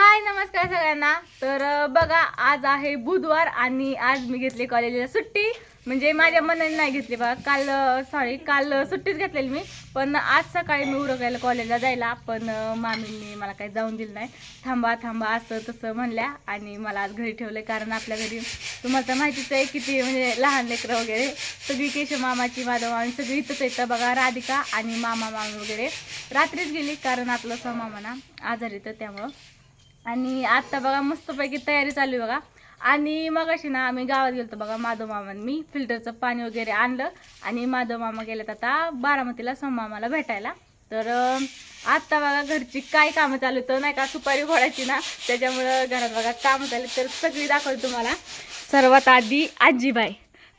हाय नमस्कार सगळ्यांना. तर बघा आज आहे बुधवार आणि आज मी घेतली कॉलेजला सुट्टी. म्हणजे माझ्या मनाने नाही घेतली बघा. काल सॉरी काल सुट्टीच घेतलेली मी. पण आज सकाळी मी उरकायला कॉलेजला जायला पण मामींनी मला काही जाऊन दिलं नाही. थांबा थांबा असं तसं म्हणल्या आणि मला आज घरी ठेवलं कारण आपल्या घरी तुम्हाला तर माहितीच आहे किती म्हणजे लहान लेकरं वगैरे. सगळी केशव मामाची माधव मामी सगळी इथंच येतं बघा राधिका आणि मामा मामी वगैरे. रात्रीच गेली कारण आपलं स मामा ना आजारी तर त्यामुळं. आणि आत्ता बघा मस्तपैकी तयारी चालू आहे बघा. आणि मग अशी ना आम्ही गावात गेलो बघा माधव मामा मी. फिल्टरचं पाणी वगैरे आणलं आणि माधव मामा गेलेत आता बारामतीला सोमामाला भेटायला. तर आत्ता बघा घरची काय कामं चालू होतं नाही का सुपारी फोडायची ना त्याच्यामुळं घरात बघा कामं चालू तर सगळी दाखवली तुम्हाला. सर्वात आधी आजीबाई.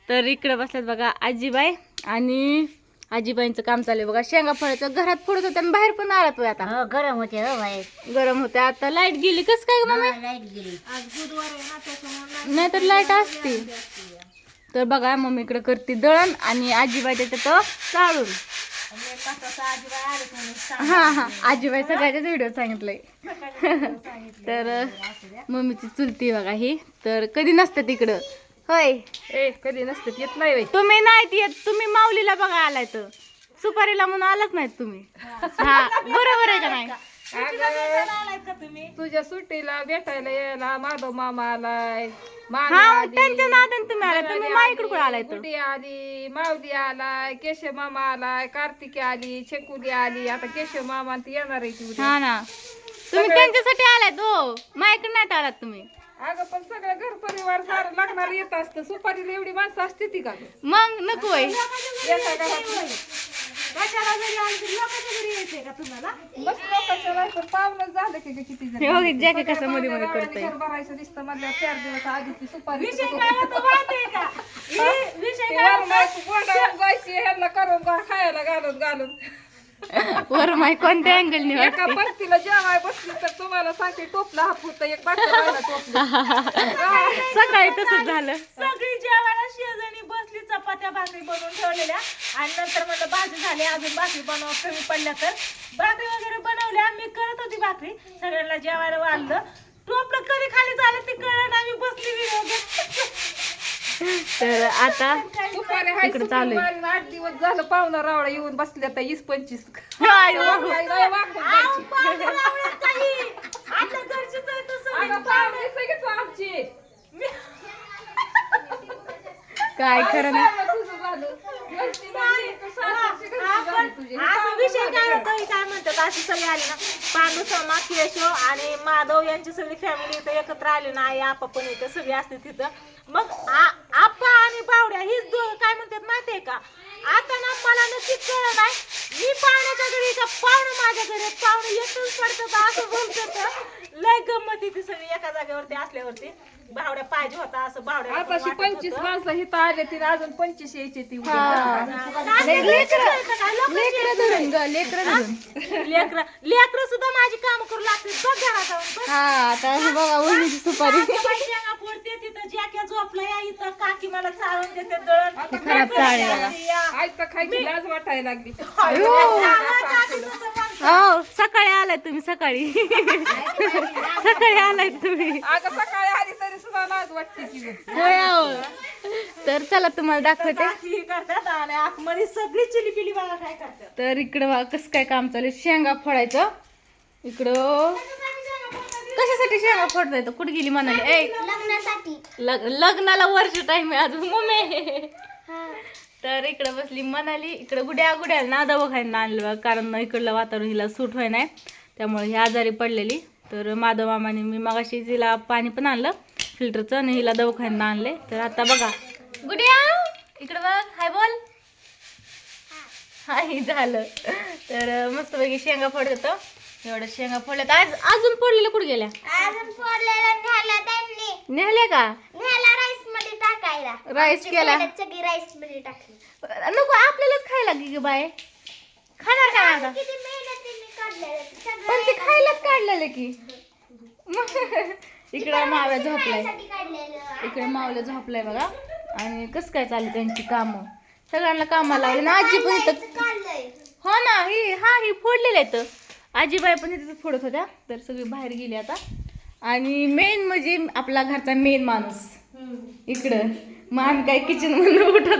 तर इकडं बसल्यात बघा आजीबाई आणि आजीबाईंचं काम चालू आहे बघा. शेंगा फळाचं घरात फोडत होतं आणि बाहेर पण आलात होय आता. हो गरम होते हो बाहेर गरम होते. आता लाइट गेली कस काय मम्मी लाइट गेली. नाहीतर लाइट असते. तर बघा मम्मी इकडे करते दळण आणि आजीबाई त्याच्यात चाळून हा हा. आजीबाई सगळ्याच्याच व्हिडिओ सांगितलंय. तर मम्मीची चुलती बघा ही. तर कधी नसते तिकडं. होय. ए कधी नसते येत नाही बाई. तुम्ही नाही येत तुम्ही माऊलीला बघा आलाय तर. सुपारीला म्हणून आलाच नाहीत तुम्ही. हा. बरोबर आहे का नाही? तुझ्या सुट्टीला भेटायला यायला माधव मामा आलाय मामी हा आली, त्यांच्या नादान तुम्ही आलाय तुम्ही माझ्याकडे कुठे आलाय तर. गुडी आली माऊली आलाय केशव मामा आलाय कार्तिकी आली छकुली आली आता केशव मामा ती येणार आहे ती उद्या. हा ना. तुम्ही त्यांच्यासाठी आलात हो. माझ्याकडे नाही आलात तुम्ही. अगं पण सगळं घर परिवार सारं लागणार येत असतं. सुपारीला एवढी माणसं असते ती का गं? मग नको होय एका घरात नाही. मस्त लोकांच्या पाहुणं झालं की गं किती जण. हे बघ जॅके कसं मध्ये मध्ये वाणी करतोय. घर भरायचं दिसतं मधल्या चार दिवस आधी ती सुपारी जायची ह्यांना करून गा- खायला घालून घालून. वर माय कोणत्या अँगल एका पंक्तीला जेवाय बसली तर तुम्हाला सांगते टोपला हा फुट एक बाटला टोपला. सकाळी तसंच झालं. सगळी जेवायला शेजारी बसली चपात्या भाकरी बनवून ठेवलेल्या. आणि नंतर म्हणलं भाजी झाली अजून भाकरी बनव कमी पडल्या तर. भाकरी वगैरे बनवल्या मी करत होती भाकरी. सगळ्यांना जेवायला वाढलं. टोपलं कधी खाली झालं ते कळलं मी बसली व्हिडिओ तर आता इकडं चालू आठ दिवस झालं पाहुणा रावळा येऊन बसल्या तर वीस पंचवीस. हो. काय खरं नाही. विषय काय होतं काय म्हणतात अशी सगळी आली ना. पांडू समा केशव आणि माधव यांची सगळी फॅमिली इथं एकत्र आली ना आई आपा पण इथं सगळी असते तिथं. मग आणि बावड्या हीच काय म्हणतात माहितीये का? आता ना मला नक्की कळलं नाही. मी पाहुण्याच्या घरी का पाहुणे माझ्या घरी आहेत. पाहुणे एकच पडतात असं बोलतात. लय गंमत येते सगळी एका जागेवरती असल्यावरती. बावड्या पाहिजे होता असं बावड्या पंचवीस माणसं इथं आले तिने अजून पंचवीस यायची ती उद्या. लेकरं धरून ग लेकरं धरून. लेकर लेकर सुद्धा माझी काम करू लागते बघ घरात जाऊन बघ. हा आता हे बघा वहिनीची सुपारी. बाई शेंगा फोडते तिथं जॅक्या झोपला या इथं काकी मला चालून देते दळण. ती खराब चाळ आहे बघा या. आज तर खायची लाज वाटायला लागली. काकी तसं म्हणते. हो सकाळी आलाय तुम्ही सकाळी. सकाळी आलाय तुम्ही. अगं सकाळी आली तरी सुद्धा लाज वाटते की गं. होय अहो. तर चला तुम्हाला दाखवते. काकी ही करतात आणि आतमध्ये सगळी चिली पिली बघा काय करतात? तर इकडं बघा कसं काय काम चालू आहे. शेंगा फोडायचं. इकडं कशासाठी शेंगा फोडता येतं कुठे गेली म्हणाली ए लग- लग्नाला वर्ष टाइम आहे अजून मम्मी. तर इकडं बसली म्हणाली इकडं गुड्या गुड्या ना दवाखान्यात आणलं. कारण इकडलं वातावरण हिला सूट होय नाही. त्यामुळे ही आजारी पडलेली. तर माधव मामाने मी मगाशी तिला पाणी पण आणलं फिल्टरचं आणि हिला दवाखान्यात आणले. तर आता बघा. गुड्या इकडं बघ. हाय बोल. हाय झालं. तर मस्तपैकी शेंगा फोडत होतं. एवढं शेंगा फोडल्यात. आज अजून फोडलेलं कुठे गेल्या? अजून फोडलेला न्याला नेहल्या का? न्याला राईसमध्ये टाकायला. राईस केला. सगळी राईसमध्ये टाकली. नको आपल्यालाच खायला की ग बाय खाणार का आता? किती मेहनतीने काढलेलं पण ते खायलाच काढलेलं की. इकडं माव्या झोपलाय इकडे मावलं झोपलाय बघा. आणि कसं काय चालू त्यांची कामं? सगळ्यांना कामाला लावली. ना आजी पण इथं हो ना ही हा ही फोडलेलं आहे तर आजीबाई पण इथं फोडत होत्या. तर सगळी बाहेर गेली आता. आणि मेन म्हणजे आपला घरचा मेन माणूस. इकडं. मग आम्ही काय किचन मधून उठत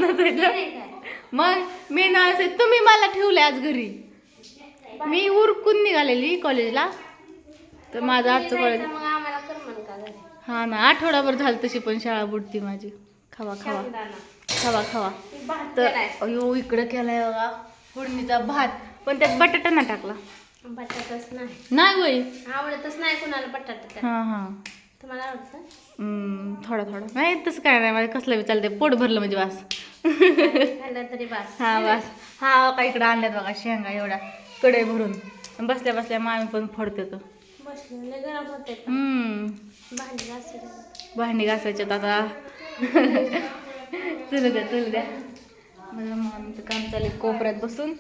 मग मेन माणूस आहे तुम्ही मला ठेवले आज घरी. मी उरकून निघालेली कॉलेजला तर माझं आजचं कॉलेज हा ना आठवडाभर झालं तशी पण शाळा बुडती माझी. खावा खावा. खावा खावा. तर अयो इकडं केलाय बघा. फोडणीचा भात. पण त्यात बटाटा ना टाकला. बटाटाच नाही. नाही वय आवडतच नाही कुणाला बटाटा हा हा. तुम्हाला आवडतं? थोडा थोडा. नाही तसं काय नाही माझं कसलं बी चालतंय पोट भरलं म्हणजे वास खाल्लं तरी बास. हा वास हा का इकडं आणल्यात बघा शेंगा एवढा कडे भरून. बसल्या बसल्या मामी पण फोडते तो बसले लय गरम होते हम्म. भांडी भांडी घासायचे आता. चलू द्या चलू द्या. माझं मामीचं काम चालू आहे कोपऱ्यात बसून.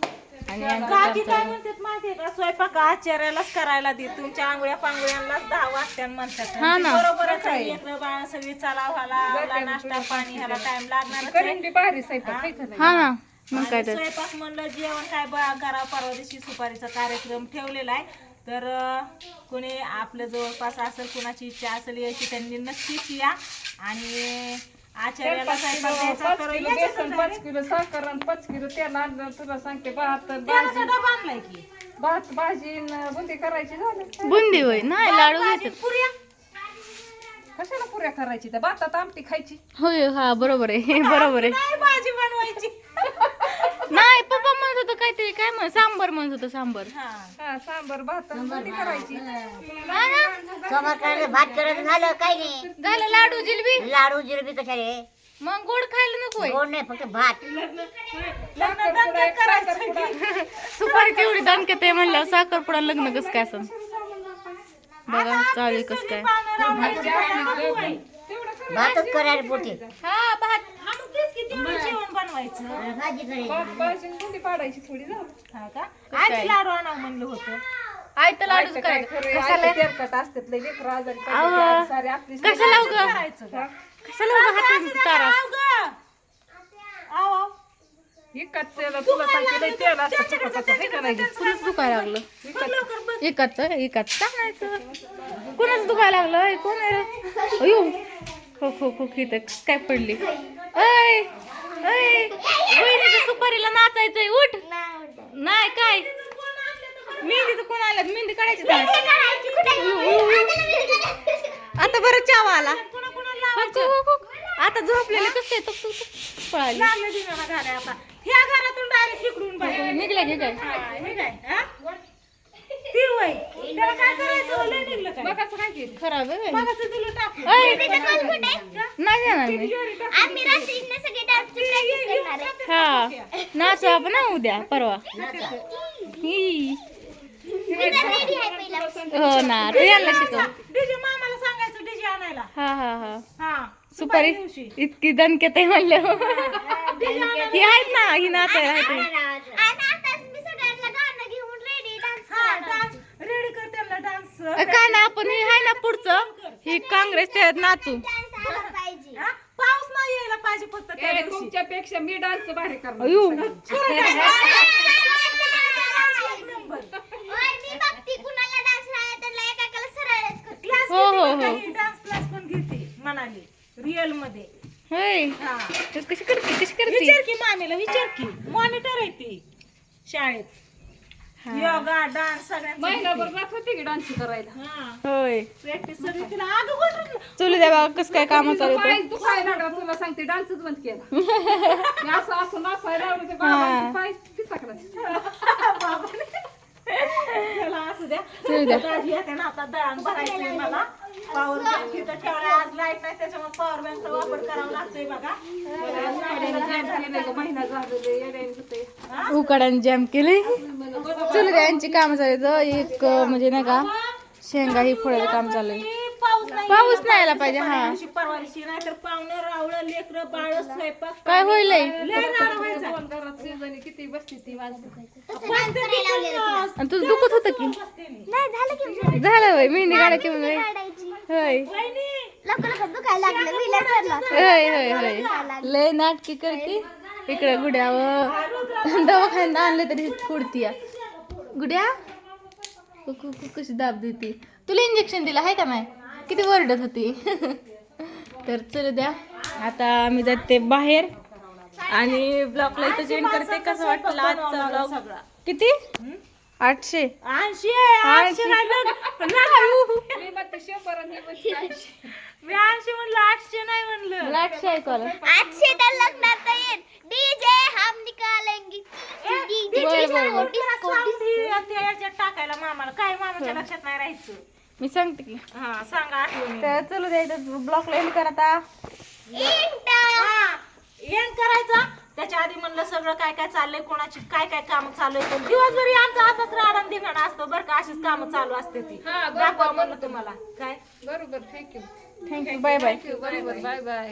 आणि यांचं काकी काय आहे. म्हणतात माहितीये का? स्वयंपाक आचार्यालाच करायला दे. तुमच्या आंघोळ्या पांगोळ्यांनाच दहा वाजत्या म्हणतात. हा ना. बरोबरच आहे. लेकरं बाळ सगळी चला व्हायला आवला, नाश्ता पाणी ह्याला टाइम लागणार करीन बी भारी स्वयंपाक हाय का नाही? हा ना. मग काय तर. स्वयंपाक म्हणलं जेवण काय बा करा परवा दिवशी सुपारीचा कार्यक्रम ठेवलेला आहे. तर अं, कोणी आपल्या जवळपास असेल कुणाची इच्छा असेल याची त्यांनी नक्कीच या. आणि आचार्याला पाच स्वयंपाक किलो द्यायचा पाच तर किलो याच्यातच बेसन आहे पाच रे. किलो साखर आणि पाच किलो तेल आणलं तुला सांगते बहात्तर तेलाचा भाजी. डबा आणलाय की. भात भाजी न बुंदी करायची झालं. बुंदी होय नाही लाडू भाजी, घ्यायचं. पुऱ्या. कशाला पुऱ्या करायची? त्या भातात आमटी खायची. होय हा बरोबर आहे बरोबर आहे. नाही भाजी बनवायची. नाही पप्पा म्हणत होतं काहीतरी काय म्हण सांबर म्हणत होतं सांबर. हा हा सांबर भात करायची. हा. ना? समोर करायचं भात करायचं झालं काय नाही. झालं लाडू जिलबी? लाडू जिरबी कशाले मग गोड खायला नको गोड नाही फक्त भात. एक साखर पुडा सुपारीची एवढी आहे म्हणल्यावर साखरपुडा लग्न कसं काय असं? बघा चालेल कसं काय. भातच करायला पोटे. हा भात हा, मग तेच की तेवढं जेवण बनवायचं भाजी करायची भात भाजी आणि बुंदी पाडायची थोडी झालं हा का? आजी लाडू आणावं म्हणलं होतं. तर लाडूच करायचं. तेलकट असतात लय लेकरं आजारी आधी सारे आपली कशाला उगं करायचं का? कशाला उगं हातात तारास आव गं. आव, आव. एकाच तेला तुला सांगते लय तेल असतं चपाचं, हाय का नाही कुणाच दुखायला लागलं. एकाच एकाच सांगायचं कुणाच दुखायला लागलं? ऐ, कोण आहे रे? अयो. खो खो खो इथं कसं काय पडली? ऐ. वहिनीच्या सुपारीला नाचायचंय उठ. नाही काय? मेहंदीचं कोण आलं? मेहंदी काढायची? आता बरं चावा आला. आता झोपलेले कसं तुक, तुक. पळाली. ह्या घरातून डायरेक्ट इकडून निघल्या की काय? ती वय त्याला काय करायचं? लय निघलं काय? बघाचं काय केलं? खराब आहे मगाचं दिलं टाकून ऐ, नाही जाणार मी आम्ही रात्री सगळे डान्स करणार आहे. हा. नाचू आपण हा उद्या परवा. ही. मी तर ready आहे पहिला. हो ना ते यांना शिकव. डीजे मामाला सांगायचं डीजे आणायला. हा हा हा. हा सुपारी दिवशी. इतकी दणक्यात आहे म्हणलं. ही आहेत ना ही नाचायला आहेत ही. आणि आताच मी सगळ्यांना गाणं घेऊन रेडी डान्स हा डान्स रेडी कर त्यांना डान्स अ, काय ना आपण हे आहे ना पुढचं? ही काँग्रेस त्यात नाचू. पाऊस नाही यायला पाहिजे फक्त त्या दिवशी. तुमच्यापेक्षा मी डान्स भारी करणार अयो. होय, मी डान्स सरळच करते. क्लास हो, हो, हो. डान्स क्लास पण घेते म्हणाली रिअलमध्ये. होय. हा. तर कशी करते कशी करते? विचार की मामीला विचार की. मॉनिटर आहे ती. शाळेत. योगा डान्स महिनाभर घेते. जात होती की डान्स करायला. हा. होय. प्रॅक्टिस सगळी तिला अगं गोष्ट चलू द्या बघा कसं काय काम चालू पाय होतं दुखायला लागला तुला सांगते डान्सच बंद केला. मी असं असं नाचायला लावलं ते बाबांचे पाय पिसाकला चला असू द्या. चलू आता दळण भरायचंय मला. पॉवर बँक तिथं ठेवलाय आज लाइट नाही त्याच्यामुळे पॉवर बँकचा वापर करावा लागतोय बघा. महिना झालेले उकाडाने जॅम केले. चलू द्या यांची काम चालू आहेत. एक म्हणजे नाही का शेंगा ही फोडायचं काम चालू आहे पाऊस नाही यायला पाहिजे हा. दिवशी नाही तर पाहुणं रावळं लेकरं बाळ स्वयंपाक काय होईल लय? लय राडा व्हायचा. दोन घरात शेजारी किती बसते ती वाजते बसते ती पण, आणि तुझं दुखत होतं की? मी. नाही झालं की झालं होय मेहंदी काढायची म्हणजे काढायची होय. वहिनी, लवकर लवकर दुखायला लागलं विला सरला. होय होय होय. लय नाटकी करते. इकडे गुड्यावर दवाखान्यात आणले तरी फुडती गुड्या? कु- कु- कु- कशी दाब देते. तुला इंजेक्शन दिलं आहे का नाही? किती ओरडत होती? तर चल द्या. आता मी जाते बाहेर. आणि ब्लॉगला इथं जॉईन करते. कसं वाटलं आजचा ब्लॉग किती? आठशे. ऐंशी राहिलं. मी ही ऐंशी. म्हणलं आठशे नाही म्हणलं. आठशे ऐकवलं से तर लग्नात येईल डीजे हम निकालेंगे. टाकायला मामाला. काय मामाच्या लक्षात नाही राहायचं. मी सांगते की. हा सांगा. आठवणी तर चलू द्या इथं ब्लॉगला एंड कर आता. हा, एंड करायचा. त्याच्या आधी म्हणलं सगळं काय काय चाललंय कोणाची काय काय काम चालू आहे दिवसभरी आमचा असाच राडण धिंगाणा असतो बरं का अशीच कामं चालू असते ती. हा, दाखवा म्हणलं तुम्हाला. काय? बरोबर thank you thank you bye bye बरोबर बाय बाय